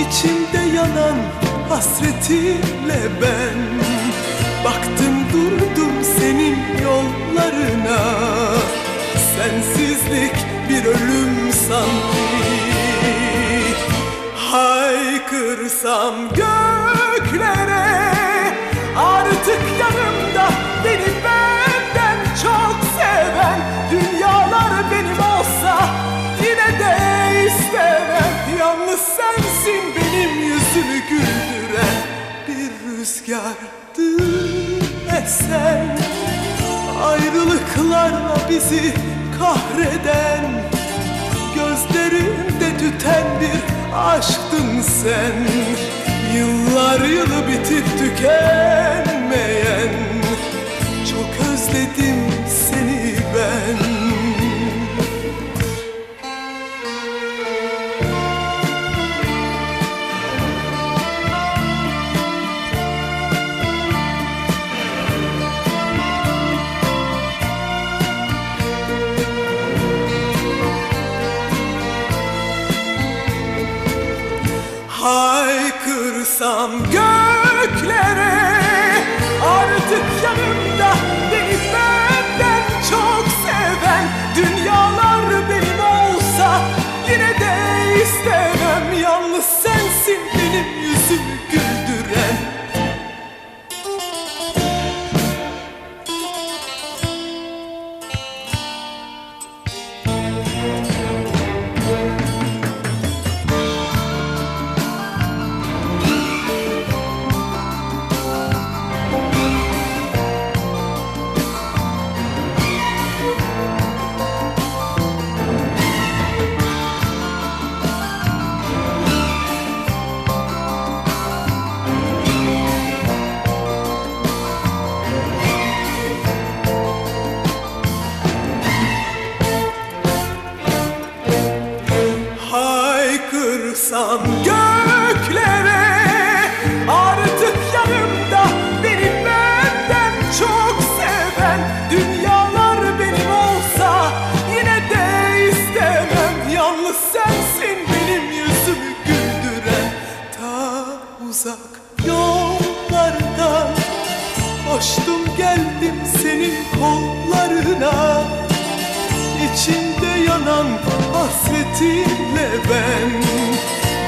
İçimde yanan hasretinle ben Baktım durdum senin yollarına. Sensizlik bir ölüm sanki. Haykırsam göklere Yalnız sensin benim yüzümü güldüren Bir rüzgardı esen Ayrılıklarla bizi kahreden Gözlerimde tüten bir aşktın sen. Yıllar yılı bitip tükenmeyen göklere Artık yanımda uzak yollardan Koştum geldim senin kollarına. İçimde yanan hasretinle ben.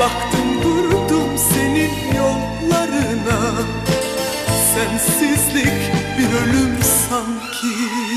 Baktım durdum senin yollarına. Sensizlik bir ölüm sanki